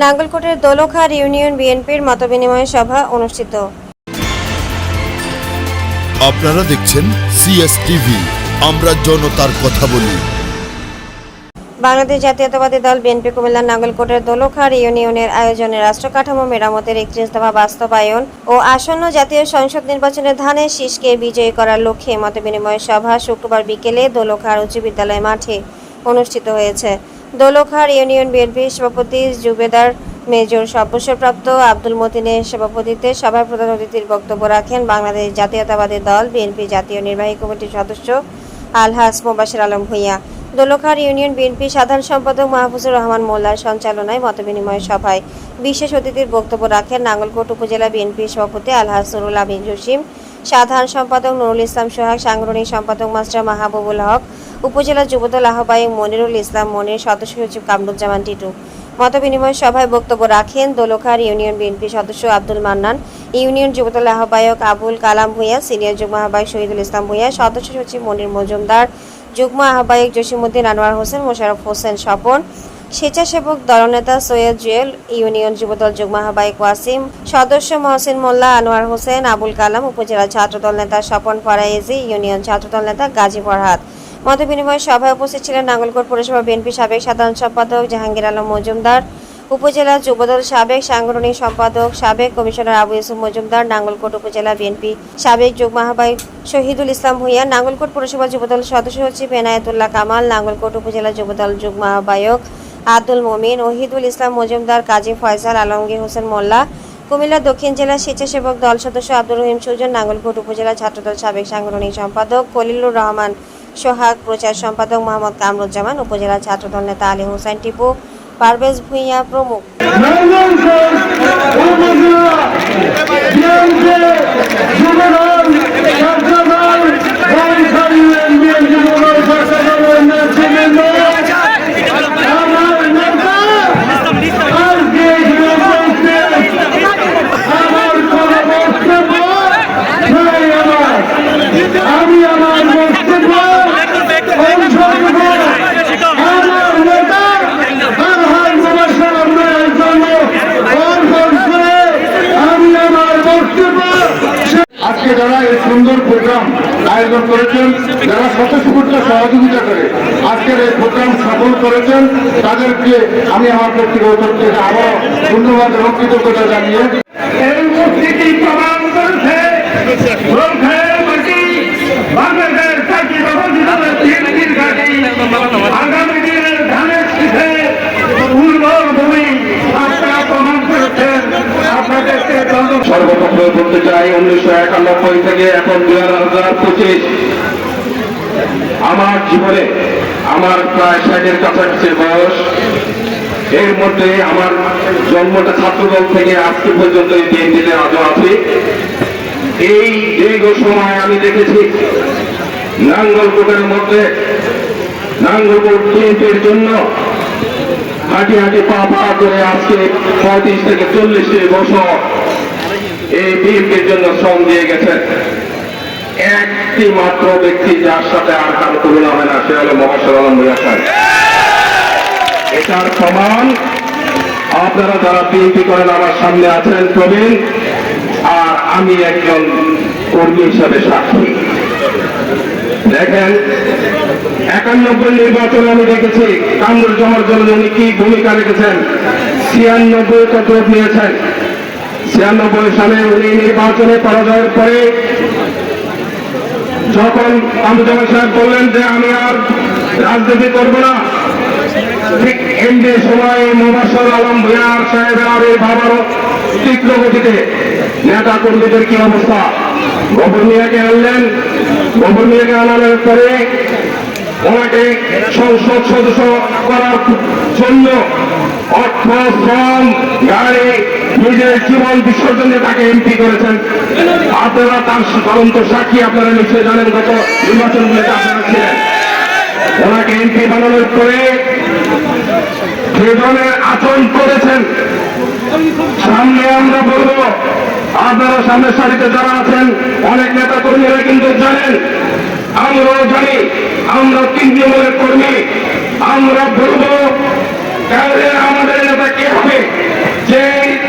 নাঙ্গলকোটের দোলখার union বিএনপির মতবিনিময় সভা অনুষ্ঠিত। আপনারা দেখছেন সিএস টিভি আমরা জনতার কথা বলি। বাংলাদেশ জাতীয়তাবাদী দল বিএনপি কুমিল্লার নাঙ্গলকোটের দোলখার ইউনিয়নের আয়োজনে রাষ্ট্র কাঠামো মেরামতের একত্রিশ দফা বাস্তবায়ন ও আসন্ন জাতীয় সংসদ নির্বাচনে ধানের শীষকে বিজয়ী করার লক্ষ্যে মতবিনিময় সভা শুক্রবার বিকেলে দোলখার উচ্চ বিদ্যালয় মাঠে অনুষ্ঠিত হয়েছে। দোলখার ইউনিয়ন বিএনপির সভাপতি জুবেদার মেজর অবসরপ্রাপ্ত আব্দুল মতিনের সভাপতিত্বে সভায় প্রধান অতিথির বক্তব্য রাখেন বাংলাদেশ জাতীয়তাবাদী দল বিএনপি জাতীয় নির্বাহী কমিটির সদস্য আলহাস মোবাশির আলম ভূঁইয়া। দোলখার ইউনিয়ন বিএনপি সাধারণ সম্পাদক মাহফুজুর রহমান মোল্লার সঞ্চালনায় মতবিনিময় সভায় বিশেষ অতিথির বক্তব্য রাখেন নাঙ্গলকোট উপজেলা বিএনপি সভাপতি আলহাস নুরুল আমিন জসিম, সাধারণ সম্পাদক নুরুল ইসলাম সোহাগ, সাংগঠনিক সম্পাদক মাস্টার মাহবুবুল হক উপজেলা যুবদল আহ্বায়ক মনিরুল ইসলাম মনির সদস্য সচিব কামরুজ্জামান টিটু। মতবিনিময় সভায় বক্তব্য রাখেন দোলখার ইউনিয়ন বিএনপি সদস্য আব্দুল মান্নান, ইউনিয়ন যুবদল আহ্বায়ক আবুল কালাম ভূঁইয়া, সিনিয়র যুগ্ম আহ্বায়ক শহীদুল ইসলাম ভূঁইয়া, সদস্য সচিব মনির মজুমদার, যুগ্ম আহ্বায়ক জসিমউদ্দিন আনোয়ার হোসেন মোশারফ হোসেন স্বপন, স্বেচ্ছাসেবক দলনেতা সৈয়দ জুয়েল, ইউনিয়ন যুবদল যুগ্ম আহ্বায়ক ওয়াসিম, সদস্য মহসিন মোল্লা, আনোয়ার হোসেন, আবুল কালাম, উপজেলা ছাত্রদল নেতা স্বপন ফরাইজি ইউনিয়ন ছাত্রদল নেতা গাজী ফরহাদ। মতবিনিময় সভায় উপস্থিত ছিলেন নাঙ্গলকোট পৌরসভা বিএনপি সাবেক সাধারণ সম্পাদক জাহাঙ্গীর আলম মজুমদার, উপজেলা যুবদল সাবেক সাংগঠনিক সম্পাদক সাবেক কমিশনার আবু ইউসুফ মজুমদার, নাঙ্গলকোট উপজেলা বিএনপি সাবেক যুগ্ম আহ্বায়ক শহীদুল ইসলাম ভূঁইয়া, নাঙ্গলকোট পৌরসভা যুবদল সদস্য সচিব এনায়েতুল্লাহ কামাল, নাঙ্গলকোট উপজেলা যুবদল যুগ্ম আহ্বায়ক আব্দুল মমিন, ওহিদুল ইসলাম মজুমদার, কাজী ফয়সাল আলমগীর হোসেন মোল্লা, কুমিল্লা দক্ষিণ জেলা স্বেচ্ছাসেবক দল সদস্য আব্দুর রহিম সুজন, নাঙ্গলকোট উপজেলা ছাত্রদল সাবেক সাংগঠনিক সম্পাদক কলিলুর রহমান সোহাগ প্রচার সম্পাদক মোহাম্মদ কামরুজ্জামান উপজেলা ছাত্রদল নেতা আলী হোসেন টিপু পারভেজ ভূঁইয়া প্রমুখ আমার বক্তব্য সংসদ আমার নেতা আলহাজ মুবাশশির আহমেদের জন্য অর্পণ করে আমি আমার বক্তব্য আজকে যারা এই সুন্দর প্রোগ্রাম আয়োজন করেছেন, যারা স্বতঃস্ফূর্ত সহযোগিতা করে আজকের এই প্রোগ্রাম সফল করেছেন, তাদেরকে আমি আমার ব্যক্তিগত থেকে আবারও ধন্যবাদ এবং কৃতজ্ঞতা জানিয়ে বলতে চাই উনিশশো একানব্বই থেকে এখন দুই হাজার পঁচিশ। আমার জীবনে আমার প্রায় ষাটের কাছাকাছি বয়স। এর মধ্যে আমার জন্মটা ছাত্রদল থেকে আজকে পর্যন্ত এই বিএনপিতে আজও আছি। এই দীর্ঘ সময় আমি দেখেছি নাঙ্গলকোটের মধ্যে, নাঙ্গলকোট বিএনপির জন্য হাঁটি হাঁটি পা পা করে আজকে পঁয়ত্রিশ থেকে চল্লিশটি বছর এই বিএনপির জন্য শ্রম দিয়ে গেছেন একটি মাত্র ব্যক্তি যার সাথে আর কারও তুলনা হয় না, সে হলো মহাশর আলম এটার প্রমাণ আপনারা যারা বিএনপি করেন, আমার সামনে আছেন প্রবীণ, আর আমি একজন কর্মী হিসাবে সাক্ষী। দেখেন, একানব্বই নির্বাচনে আমি দেখেছি, কামরুল জমার জন্য উনি কি ভূমিকা রেখেছেন? ছিয়ানব্বই ভোট নিয়েছেন? ছিয়ানব্বই সালে উনি নির্বাচনে পরাজয়ের পরে যখন কামরুজ্জামান সাহেব বললেন যে আমি আর রাজনীতি করব না, ঠিক এমনি সময় মোবাসর আলম ভূঁইয়ার সাহেবের আবির্ভাবারও তীব্র গতিতে নেতা কর্মীদের কি অবস্থা? গোবর মিয়াকে আনলেন, গোবর মিয়াকে আনানোর পরে ওনাকে সংসদ সদস্য করার জন্য অর্থ শ্রম নিজের জীবন বিসর্জন দিয়ে তাকে এমপি করেছেন। আপনারা তার তদন্ত সাক্ষী আপনারা নিশ্চয় জানেন গত নির্বাচনগুলোতে আপনারা ছিলেন। ওনাকে এমপি বানানোর পরে যে ধরনের আচরণ করেছেন। সামনে আমরা বলব, আপনারা সামনের সারিতে যারা আছেন, অনেক নেতা কর্মীরা কিন্তু জানেন, আমরাও জানি, আমরা তৃণমূলের কর্মী, আমরা বলব তাহলে আমাদের নেতা কে হবে? যে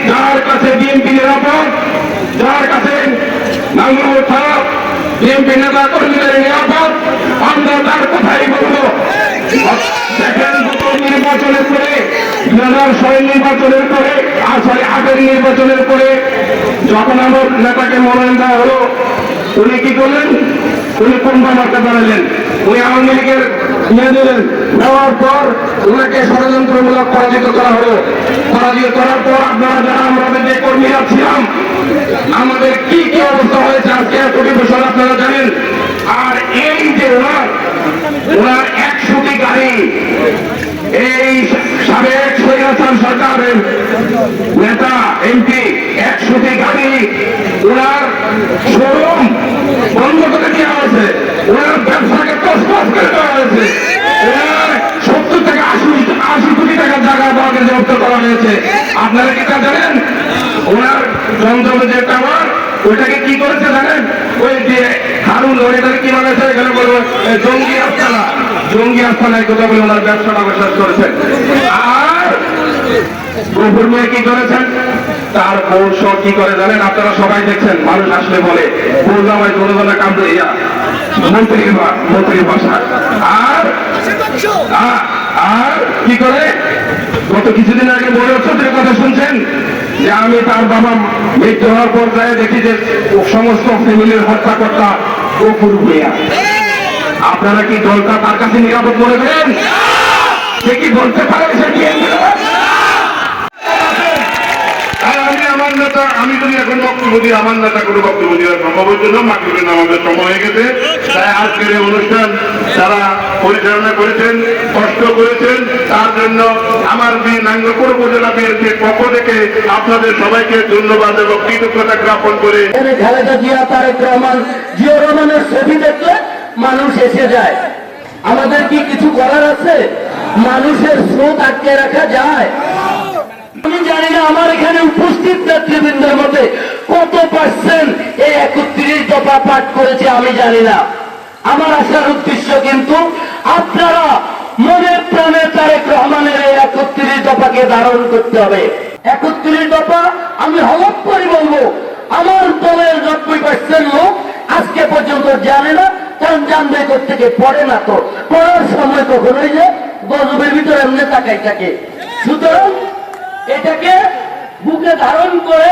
যার কাছে বিএনপি নিরাপদ যার কাছে নাঙ্গল খারাপ বিএনপি নেতা কর্মীদের নিরাপদ আমরা তার কথাই বলব। দেখেন নির্বাচনের পরে দু হাজার নির্বাচনের পরে, আর সরি আটের নির্বাচনের পরে, যখন আমার নেতাকে মনোনয়ন দেওয়া হলো, উনি কি করলেন? উনি কোনটা করতে পারলেন। উনি আওয়ামী লীগের নিয়ে দিলেন নেওয়ার পর উনাকে ষড়যন্ত্রমূলক পরাজিত করা হলো। পরাজিত করার পর আপনারা যারা আমাদের যে কর্মীরা ছিলাম, আমাদের কি কি অবস্থা হয়েছে আজকে কোটি বছর আপনারা জানেন আর এই যে ওনার ওনার একশোটি গাড়ি এই সাবেক স্বৈরাচার সরকারের নেতা এমপি একশোটি গাড়ি ওনার শোরুম বন্ধ করে দেওয়া হয়েছে ওনার ব্যবসাকে তসবাস করে দেওয়া হয়েছে ওনার সত্তর থেকে আশি আশি কোটি টাকার জায়গা বাগে হয়েছে আপনারা কি তা জানেন? ওনার জমজমে যে টাওয়ার ওইটাকে কি করেছে জানেন? ওই যে হারুন ওইটাকে কি বানাইছে এখানে বলব জঙ্গি আস্তানা। জঙ্গি আস্তানায় কথা বলে ওনার ব্যবসাটা শেষ করেছেন আর গফুর মেয়ে কি করেছেন? তার সব কি করে জানেন? আপনারা সবাই দেখছেন, মানুষ আসলে বলে, বউ জামাই জনগণের কাম ইয়া মন্ত্রীর মন্ত্রীর বাসা আর আর কি করে? গত কিছুদিন আগে বড় চৌধুরীর কথা শুনছেন যে আমি তার বাবা মৃত্যু হওয়ার পর্যায়ে দেখি যে সমস্ত ফ্যামিলির হত্যাকর্তা গফুর হইয়া আপনারা কি দলটা তার কাছে নিরাপদ মনে করেন? সে কি বলতে পারেন সে কি আর আমি নেতা, আমি যদি এখন বক্তব্য দিই, আমার নেতা কোনো বক্তব্য দেওয়ার সম্ভব হচ্ছে না, মাগরীবের নামাজের সময় হয়ে গেছে। তাই আজকের এই অনুষ্ঠান যারা পরিচালনা করেছেন, কষ্ট করেছেন, তার জন্য আমার বি নাঙ্গলপুর উপজেলা বিএনপির পক্ষ থেকে আপনাদের সবাইকে ধন্যবাদ এবং কৃতজ্ঞতা জ্ঞাপন করে খালেদা জিয়া, তারেক রহমান জিয়া রহমানের ছবি দেখলে মানুষ এসে যায়। আমাদের কি কিছু করার আছে? মানুষের স্রোত আটকে রাখা যায়। জানি না আমার এখানে উপস্থিত নেতৃবৃন্দের মধ্যে কত পার্সেন্ট এই একত্রিশ দফা পাঠ করেছে আমি জানি না। আমার আসার উদ্দেশ্য কিন্তু আপনারা মনে প্রাণে তারেক রহমানের এই একত্রিশ দফাকে ধারণ করতে হবে। একত্রিশ দফা আমি হলপ করে বলব, আমার দলের নব্বই পার্সেন্ট লোক আজকে পর্যন্ত জানে না, কারণ জানবে থেকে পড়ে না তো। পড়ার সময় কখনোই যে গজবের ভিতরে এমনি তাকাই থাকে। সুতরাং এটাকে বুকে ধারণ করে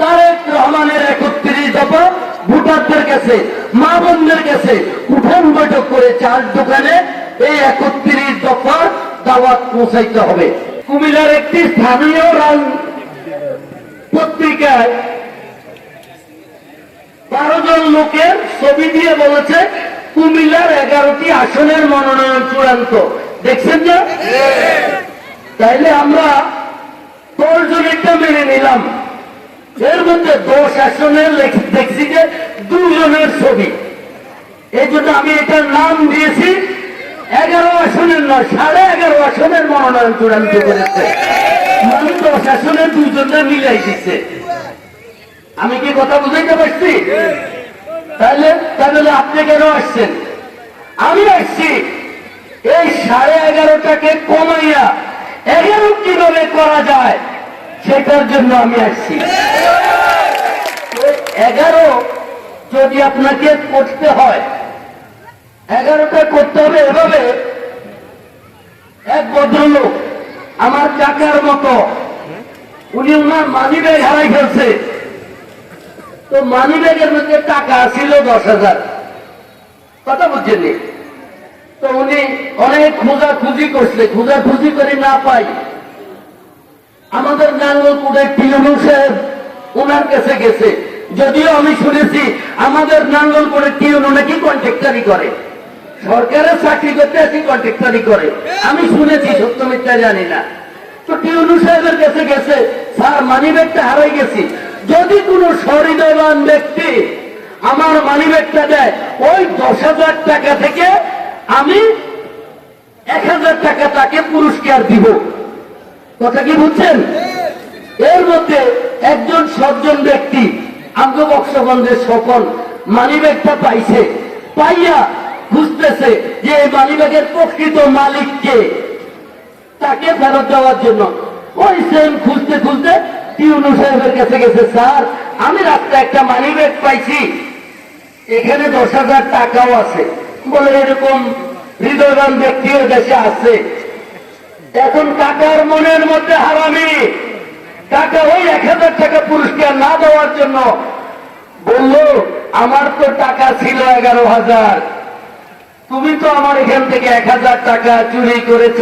তারেক রহমানের একত্রিশ দফা ভোটারদের কাছে মা বোনদের কাছে উঠান বৈঠক করে চার দোকানে এই একত্রিশ দফার দাওয়াত পৌঁছাইতে হবে। কুমিল্লার একটি স্থানীয় রান পত্রিকায় বারো জন লোকের ছবি দিয়ে বলেছে কুমিল্লার এগারোটি আসনের মনোনয়ন চূড়ান্ত। দেখছেন না? তাইলে আমরা তর্জনীটা মেনে নিলাম। এর মধ্যে দশ আসনের দেখছি যে দুজনের ছবি। এই জন্য আমি এটার নাম দিয়েছি, এগারো আসনের নয়, সাড়ে এগারো আসনের মনোনয়ন চূড়ান্ত করেছে। মানে দশ আসনের দুজনে মিলাই দিচ্ছে। আমি কি কথা বুঝাইতে পারছি? তাহলে তাহলে আপনি কেন আসছেন? আমি আসছি। এই সাড়ে এগারোটাকে কমাইয়া এগারো কীভাবে করা যায়? সেটার জন্য আমি আসছি। এগারো যদি আপনাকে করতে হয়, এগারোটা করতে হবে এভাবে। এক ভদ্রলোক, আমার কাকার মতো, উনি ওনার মানি ব্যাগ হারাই ফেলছে। তো মানি ব্যাগের মধ্যে টাকা ছিল দশ হাজার। কথা বুঝছেন? তো উনি অনেক খোঁজা খুঁজি করছে। খোঁজা খুঁজি করে না পাই আমাদের নাঙ্গলপুরের তৃণমূল সাহেব ওনার কাছে গেছে। যদিও আমি শুনেছি আমাদের নাঙ্গলপুরের টিউন নাকি কন্ট্রাক্টারি করে। সরকারের চাকরি করতে আসি কন্ট্রাক্টারি করে। আমি শুনেছি, সত্য মিথ্যা জানি না। তো টিউনু সাহেবের কাছে গেছে, স্যার মানি ব্যাগটা হারাই গেছি। যদি কোনো সহৃদয়বান ব্যক্তি আমার মানি ব্যাগটা দেয়, ওই দশ হাজার টাকা থেকে আমি এক হাজার টাকা তাকে পুরস্কার দিব। কথা কি বুঝছেন? এর মধ্যে একজন সজ্জন ব্যক্তি আঙ্গবক্সবন্ধের সকল মানিব্যাগটা পাইছে, পাইয়া খুঁজতেছে যে এই মানিব্যাগের প্রকৃত মালিককে তাকে ফেরত দেওয়ার জন্য ওই সেম খুঁজতে খুঁজতে টিউনু সাহেবের কাছে গেছে, স্যার, আমি রাস্তায় একটা মানিব্যাগ পাইছি। এখানে দশ হাজার টাকাও আছে। বলে, এরকম হৃদয়বান ব্যক্তিও দেশে আছে। এখন কাকার মনের মধ্যে হারামি। কাকা ওই এক হাজার টাকা পুরস্কার না দেওয়ার জন্য বলল, আমার তো টাকা ছিল এগারো হাজার। তুমি তো আমার এখান থেকে এক হাজার টাকা চুরি করেছ।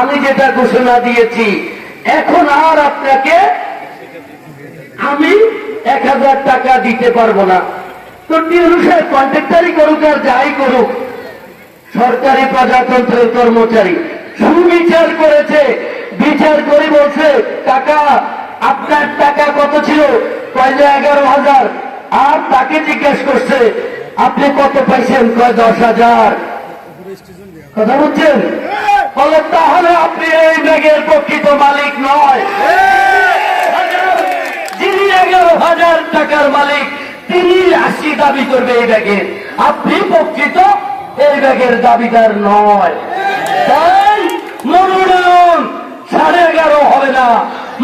আমি যেটা ঘোষণা দিয়েছি, এখন আর আপনাকে আমি এক হাজার টাকা দিতে পারব না। তো টিউনু সাহেব কন্ট্রাক্টারি করুক আর যাই করুক, সরকারি প্রজাতন্ত্রের কর্মচারী। সুবিচার করেছে। বিচার করে বলছে, টাকা, আপনার টাকা কত ছিল? পয়লা এগারো হাজার। আর তাকে জিজ্ঞেস করছে, আপনি কত পাইছেন? কয়, দশ হাজার। কথা বুঝছেন? বলে, তাহলে আপনি এই ব্যাগের প্রকৃত মালিক নয়। যিনি এগারো হাজার টাকার মালিক, তিনি আশি দাবি করবে এই ব্যাগের আপনি প্রকৃত এই ব্যাগের দাবিদার নয়। তাই মনোনয়ন সাড়ে এগারো হবে না।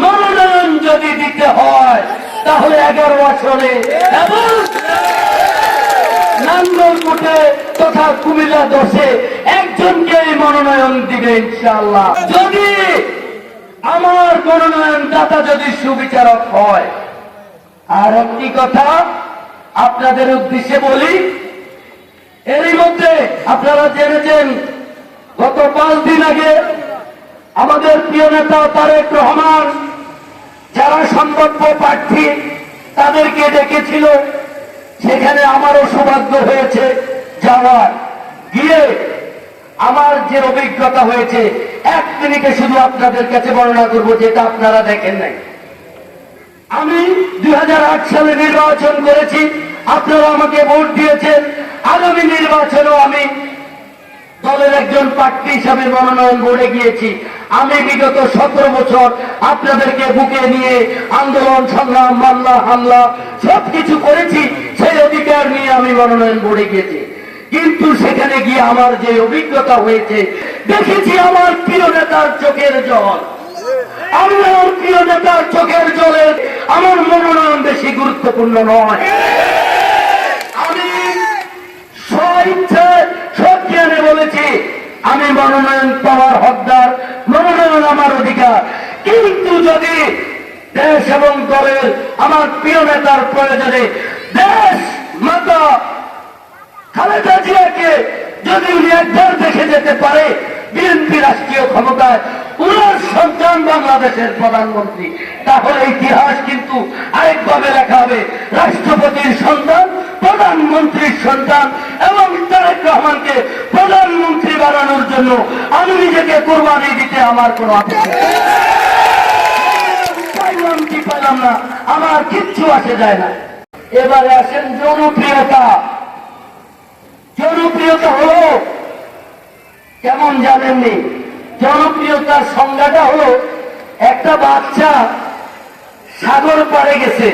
মনোনয়ন যদি দিতে হয়, তাহলে এগারো এবং নাঙ্গলকোটে তথা কুমিল্লা দশে একজনকে মনোনয়ন দিবে ইনশাআল্লাহ। যদি আমার মনোনয়ন দাতা যদি সুবিচারক হয়, আর একটি কথা আপনাদের উদ্দেশ্যে বলি, এরই মধ্যে আপনারা জেনেছেন, গত পাঁচ দিন আগে আমাদের প্রিয় নেতা তারেক রহমান, যারা সম্ভাব্য প্রার্থী তাদেরকে ডেকেছিল, সেখানে আমারও সৌভাগ্য হয়েছে যাওয়ার। গিয়ে আমার যে অভিজ্ঞতা হয়েছে, এক মিনিটে শুধু আপনাদের কাছে বর্ণনা করব যেটা আপনারা দেখেন নাই। আমি দুই হাজার আট সালে নির্বাচন করেছি, আপনারা আমাকে ভোট দিয়েছেন, আগামী নির্বাচনেও আমি দলের একজন প্রার্থী হিসাবে মনোনয়ন বোর্ডে গিয়েছি। আমি বিগত সতেরো বছর আপনাদেরকে বুকে নিয়ে আন্দোলন, সংগ্রাম, মামলা, হামলা সবকিছু করেছি, সেই অধিকার নিয়ে আমি মনোনয়ন বোর্ডে গিয়েছি। কিন্তু সেখানে গিয়ে আমার যে অভিজ্ঞতা হয়েছে, দেখেছি আমার প্রিয় নেতার চোখের জল। আমি আমার প্রিয় নেতার চোখের জলের আমার মনোনয়ন বেশি গুরুত্বপূর্ণ নয়। আমি আমি মনোনয়ন পাওয়ার হকদার, মনোনয়ন আমার অধিকার। কিন্তু যদি দেশ এবং দলের আমার প্রিয় নেতার প্রয়োজনে দেশ মাতা খালেদা জিয়াকে যদি উনি একবার দেখে যেতে পারে, বিএনপি রাষ্ট্রীয় ক্ষমতায়, উনার সন্তান বাংলাদেশের প্রধানমন্ত্রী। তাহলে ইতিহাস কিন্তু কোরবানি দিতে আমার কোনো। পাইলাম কি পাইলাম না, আমার কিচ্ছু আসে যায় না। এবারে আসেন জনপ্রিয়তা। জনপ্রিয়তা হলো, কেমন জানেননি? জনপ্রিয়তার সংজ্ঞাটা একটা বাচ্চা সাগর পাড়ে গেছে,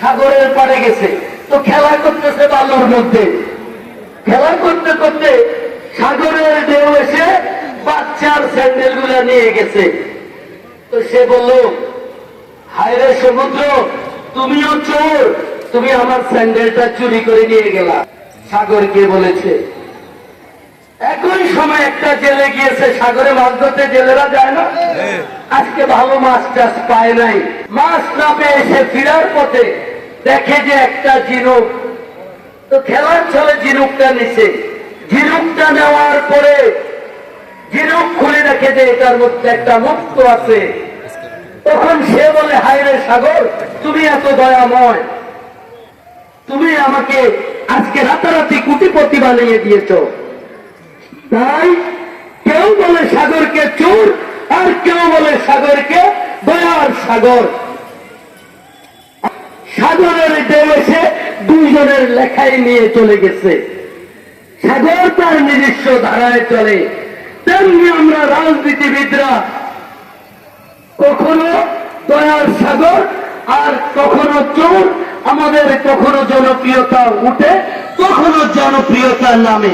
সাগরের পাড়ে গেছে। তো খেলা করতেছে বালুর মধ্যে। খেলা করতে করতে সাগরের ঢেউ এসে বাচ্চার স্যান্ডেলগুলা নিয়ে গেছে। তো সে বলল হায়রে সমুদ্র, তুমিও চোর। তুমি আমার স্যান্ডেলটা চুরি করে নিয়ে গেলা। সাগরকে বলেছে, একই সময় একটা জেলে গিয়েছে, সাগরে মাছ ধরতে জেলেরা যায় না? আজকে ভালো মাছ টাছ পায় নাই। মাছ না পেয়ে সে ফিরার পথে দেখে যে একটা ঝিনুক তো খেলার ছলে ঝিনুকটা নিছে। ঝিনুকটা নেওয়ার পরে ঝিনুক খুলে দেখে যে এটার মধ্যে একটা মুক্ত আছে। তখন সে বলে, হায়রে সাগর, তুমি এত দয়াময়। তুমি আমাকে আজকে রাতারাতি কুটিপতি বানিয়ে দিয়েছ। তাই কেউ বলে সাগরকে চোর, আর কেউ বলে সাগরকে দয়ার সাগর। সাগরের ঢেউ এসে দুইজনের লেখাই নিয়ে চলে গেছে। সাগর তার নিজস্ব ধারায় চলে। তেমনি আমরা রাজনীতিবিদরা কখনো দয়ার সাগর আর কখনো চোর, আমাদের কখনো জনপ্রিয়তা উঠে, কখনো জনপ্রিয়তা নামে।